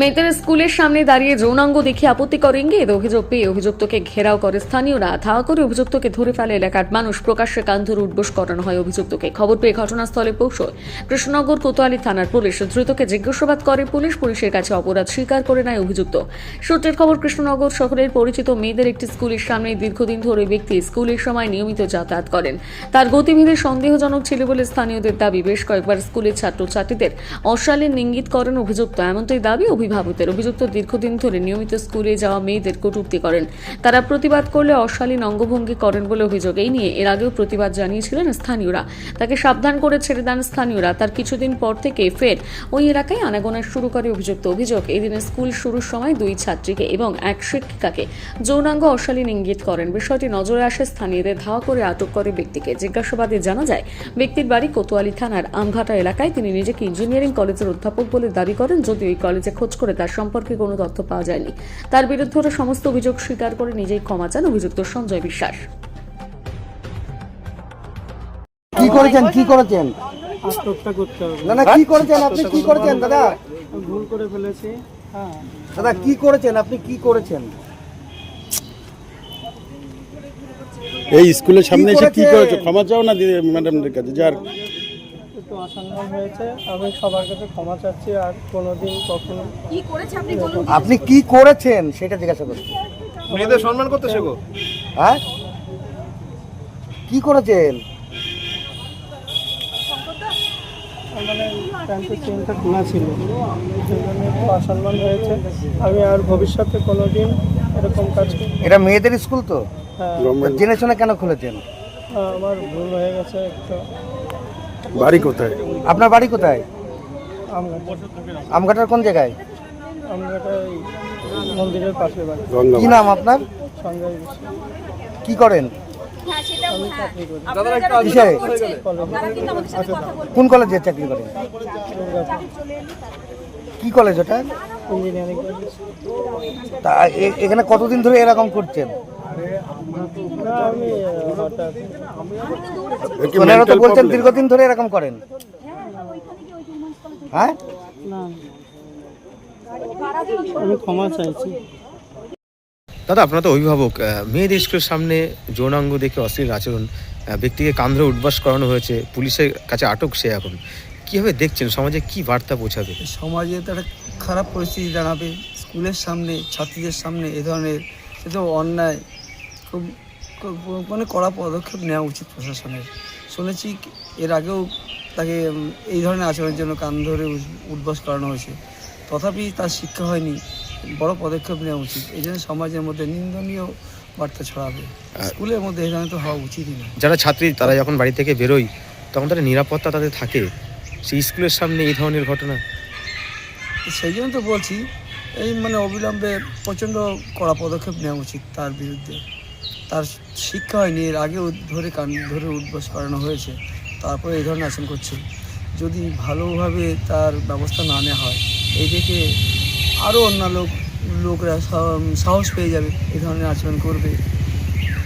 মেয়েদের স্কুলের সামনে দাঁড়িয়ে যৌনাঙ্গ দেখে আপত্তিকর ইঙ্গিত অভিযোগ পেয়ে অভিযুক্তকে ঘেরাও করে স্থানীয়রা। ধাওয়া করে অভিযুক্তকে ধরে ফেলে এলাকার মানুষ। প্রকাশ্যে কান্ধর উঠবোস করানো হয় অভিযুক্তকে। খবর পেয়ে ঘটনাস্থলে পৌঁছয় কৃষ্ণনগর কোতোয়ালি থানার পুলিশ। দ্রুতকে জিজ্ঞাসাবাদ করে পুলিশ। পুলিশের কাছে অপরাধ স্বীকার করে নেয় অভিযুক্ত। সূত্রের খবর, কৃষ্ণনগর শহরের পরিচিত মেয়েদের একটি স্কুলের সামনে দীর্ঘদিন ধরে ব্যক্তি স্কুলের সময় নিয়মিত যাতায়াত করেন। তার গতিবিধি সন্দেহজনক ছিল বলে স্থানীয়দের দাবি। বেশ কয়েকবার স্কুলের ছাত্রছাত্রীদের অশালীন ইঙ্গিত করেন অভিযুক্ত। এমনটাই দাবি অভিভাবকদের অভিযুক্ত দীর্ঘদিন ধরে নিয়মিত স্কুলে যাওয়া মেয়েদের কটূক্তি করেন। তারা প্রতিবাদ করলে অশালীন অঙ্গভঙ্গি করেন বলে অভিযোগ এই নিয়ে এর আগেও প্রতিবাদ জানিয়েছিলেন স্থানীয়রা। তাকে সাবধান করে ছেড়ে দেন স্থানীয়রা। তার কিছুদিন পর থেকে ফের ওই এলাকায় আনাগোনা শুরু করে অভিযুক্ত অভিযোগ। এই দিনে স্কুল শুরুর সময় দুই ছাত্রীকে এবং এক শিক্ষিকাকে যৌনাঙ্গ অশালীন ইঙ্গিত করেন। বিষয়টি নজরে আসে স্থানীয়দের ধাওয়া করে আটক করে ব্যক্তিকে। জিজ্ঞাসাবাদে জানা যায়, ব্যক্তির বাড়ি কোতোয়ালি থানার আমঘাটা এলাকায়। তিনি নিজেকে ইঞ্জিনিয়ারিং কলেজের অধ্যাপক বলে দাবি করেন। যদিও এই কলেজে খোঁজ করে তার সম্পর্কে কোনো তথ্য পাওয়া যায়নি। তার বিরুদ্ধে ওরা সমস্ত অভিযোগ স্বীকার করে নিজেই ক্ষমা চান অভিযুক্ত সঞ্জয় বিশ্বাস। কি করেছেন? কি করেছেন? আত্মহত্যা করতে হবে। না না কি করেছেন? আপনি কি করেছেন দাদা? ভুল করে ফেলেছি। হ্যাঁ। দাদা কি করেছেন? আপনি কি করেছেন? এই স্কুলের সামনে এসে কি করেছে? করেছ? ক্ষমা চাও না দিদি ম্যাডামদের কাছে? যার একটু অসম্মান হয়েছে। আমি সবার কাছে ক্ষমা চাচ্ছি আর কোনোদিন কখনো আপনি বলুন আপনি কি করেছেন সেটা জিজ্ঞাসা করছি। মেয়েদের সম্মান করতে শেখো। হ্যাঁ? কি করেছেন? মানে প্যান্টের চেনটা খোলা ছিল। একটু অসম্মান হয়েছে। আমি আর ভবিষ্যতে কোনোদিন এরকম কাজ করব এটা মেয়েদের স্কুল তো? হ্যাঁ। তা জেনে শুনে কেন খুলেছেন? আমার ভুল হয়ে গেছে একটু। বাড়ি কোথায়? আপনার বাড়ি কোথায়? আমরা আমঘাটার কোন জায়গায়? মন্দিরের পাশে বাড়ি কি নাম আপনার? কি করেন? করি কোন কলেজে চাকরি করেন? কি কলেজ ওটা? তা এ- এখানে কতদিন ধরে এরকম করছেন? ওনারা তো বলছেন দীর্ঘদিন ধরে এরকম করেন। হ্যাঁ? আমি ক্ষমা চাইছি দাদা আপনারা তো অভিভাবক মেয়েদের স্কুলের সামনে যৌনাঙ্গ দেখে অশ্লীল আচরণ ব্যক্তিকে কান্দ্রে উদ্বাস করানো হয়েছে পুলিশের কাছে আটক সে এখন। কীভাবে দেখছেন সমাজে কি বার্তা পৌঁছাবে? সমাজে তো একটা খারাপ পরিস্থিতি দাঁড়াবে। স্কুলের সামনে ছাত্রীদের সামনে এ ধরনের এ তো অন্যায় খুব মানে কড়া পদক্ষেপ নেওয়া উচিত প্রশাসনের। শুনেছি এর আগেও তাকে এই ধরনের আচরণের জন্য কান ধরে উঠবাস করানো হয়েছে। তথাপি তার শিক্ষা হয়নি। বড় পদক্ষেপ নেওয়া উচিত। এই জন্য সমাজের মধ্যে নিন্দনীয় বার্তা ছড়াবে। স্কুলের মধ্যে এই ধরনের তো হওয়া উচিতই না। যারা ছাত্রী তারা যখন বাড়ি থেকে বেরোয় তখন তাদের নিরাপত্তা তাদের থাকে। সেই স্কুলের সামনে এই ধরনের ঘটনা। সেই জন্য তো বলছি এই মানে অবিলম্বে প্রচণ্ড কড়া পদক্ষেপ নেওয়া উচিত তার বিরুদ্ধে। তার শিক্ষা হয়নি এর আগেও ধরে কান ধরে উদ্বাস করানো হয়েছে। তারপরে এই ধরনের আচরণ করছে। যদি ভালোভাবে তার ব্যবস্থা না নেওয়া হয় এই দেখে আরও অন্য লোক লোকরা সাহস পেয়ে যাবে এই ধরনের আচরণ করবে।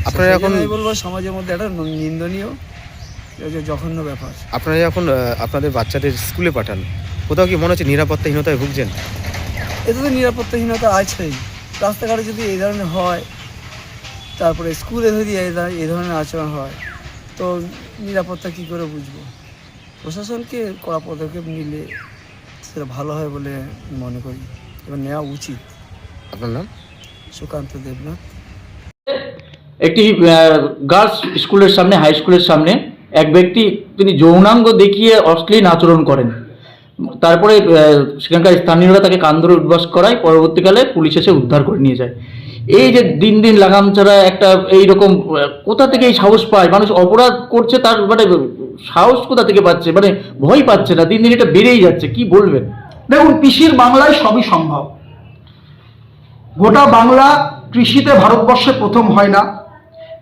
আপনারা এখন আমি বলব সমাজের মধ্যে একটা নিন্দনীয় যে জঘন্য ব্যাপার। আপনারা যখন আপনাদের বাচ্চাদের স্কুলে পাঠান। কোথাও কি মনে হচ্ছে নিরাপত্তাহীনতায় ভুগছেন? এতে তো নিরাপত্তাহীনতা আছেই। রাস্তাঘাটে যদি এই ধরনের হয় তারপরে স্কুলে যদি এই এই ধরনের আচরণ হয় তো নিরাপত্তা কী করে বুঝব? প্রশাসনকে কড়া পদক্ষেপ নিলে সেটা ভালো হয় বলে মনে করি। এবং নেওয়া উচিত। আপনার নাম? সুকান্ত দেবনাথ। একটি গার্লস স্কুলের সামনে হাই স্কুলের সামনে এক ব্যক্তি তিনি যৌনাঙ্গ দেখিয়ে অশ্লীল আচরণ করেন। তারপরে সেখানকার স্থানীয়রা তাকে কান ধরে উদ্বাস করায়, পরবর্তীকালে পুলিশ এসে উদ্ধার করে নিয়ে যায়। এই যে দিন দিন লাগাম ছাড়া একটা এইরকম কোথা থেকে এই সাহস পায়? মানুষ অপরাধ করছে তার মানে সাহস কোথা থেকে পাচ্ছে? মানে ভয় পাচ্ছে না, দিন দিন এটা বেড়েই যাচ্ছে, কি বলবেন? দেখুন কৃষির বাংলায় সবই সম্ভব। গোটা বাংলা কৃষিতে ভারতবর্ষে প্রথম হয় না।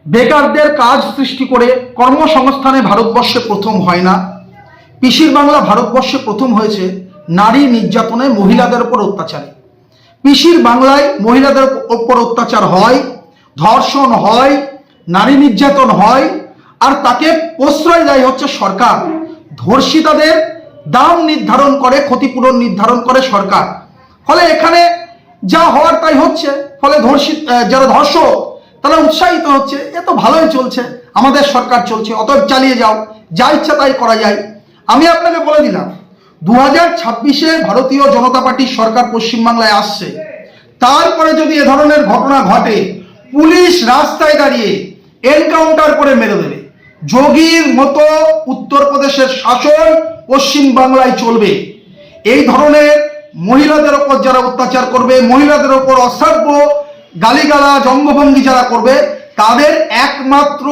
বেকারদের কাজ সৃষ্টি করে কর্মসংস্থানে ভারতবর্ষে প্রথম হয় না। পিসির বাংলা ভারতবর্ষে প্রথম হয়েছে নারী নির্যাতনে মহিলাদের উপর অত্যাচারে। পিসির বাংলায় মহিলাদের উপর অত্যাচার হয়, ধর্ষণ হয়, নারী নির্যাতন হয়, আর তাকে প্রশ্রয় দেয় হচ্ছে সরকার। ধর্ষিতাদের দাম নির্ধারণ করে, ক্ষতিপূরণ নির্ধারণ করে সরকার। ফলে এখানে যা হওয়ার তাই হচ্ছে। ফলে ধর্ষিত যারা ধর্ষক, তারা উৎসাহিত হচ্ছে, এ তো ভালোই চলছে। আমাদের সরকার চলছে, অতএব চালিয়ে যাও। যা ইচ্ছা তাই করা যায়। আমি আপনাকে বলে দিলাম দু হাজার ছাব্বিশে ভারতীয় জনতা পার্টির সরকার পশ্চিমবাংলায় আসছে। তারপরে যদি এ ধরনের ঘটনা ঘটে, পুলিশ রাস্তায় দাঁড়িয়ে এনকাউন্টার করে মেরে দেবে। যোগীর মতো উত্তরপ্রদেশের শাসন পশ্চিম বাংলায় চলবে। এই ধরনের মহিলাদের ওপর যারা অত্যাচার করবে, মহিলাদের ওপর অশ্রাব্য গালিগালা জঙ্গভঙ্গি যারা করবে, তাদের একমাত্র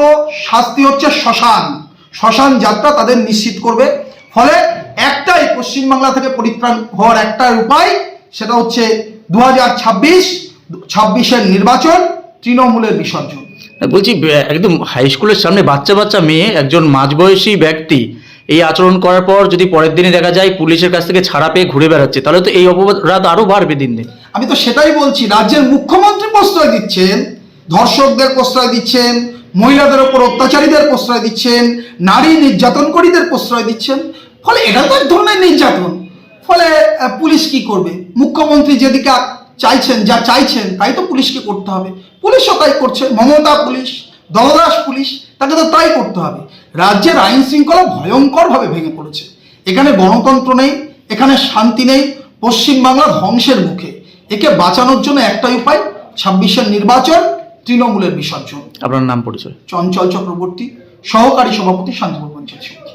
শাস্তি হচ্ছে শ্মশান। শ্মশান যাত্রা তাদের নিশ্চিত করবে। ফলে একটাই পশ্চিমবাংলা থেকে পরিত্রাণ হওয়ার একটাই উপায় সেটা হচ্ছে দু হাজার ছাব্বিশ ছাব্বিশের নির্বাচন তৃণমূলের বিসর্জন। বলছি একদম হাই স্কুলের সামনে বাচ্চা বাচ্চা মেয়ে একজন মাঝবয়সী ব্যক্তি এই আচরণ করার পর যদি পরের দিনে দেখা যায় পুলিশের কাছ থেকে ছাড়া পেয়ে ঘুরে বেড়াচ্ছে তাহলে তো এই অপরাধ আরও বাড়বে দিন দিন। আমি তো সেটাই বলছি রাজ্যের মুখ্যমন্ত্রী প্রশ্রয় দিচ্ছেন ধর্ষকদের প্রশ্রয় দিচ্ছেন মহিলাদের ওপর অত্যাচারীদের প্রশ্রয় দিচ্ছেন নারী নির্যাতনকারীদের প্রশ্রয় দিচ্ছেন ফলে এটা তো এক ধরনের নির্যাতন। ফলে পুলিশ কি করবে? মুখ্যমন্ত্রী যেদিকে চাইছেন যা চাইছেন তাই তো পুলিশকে করতে হবে। পুলিশও তাই করছে মমতা পুলিশ দলদাস পুলিশ তাকে তো তাই করতে হবে। রাজ্যের আইন শৃঙ্খলা ভয়ঙ্করভাবে ভেঙে পড়েছে। এখানে গণতন্ত্র নেই এখানে শান্তি নেই পশ্চিমবাংলা ধ্বংসের মুখে। একে বাঁচানোর জন্য একটাই উপায় ছাব্বিশের নির্বাচন তৃণমূলের বিসর্জন। আপনার নাম পরিচয়? চঞ্চল চক্রবর্তী সহকারী সভাপতি শান্তিপুর পঞ্চায়েত।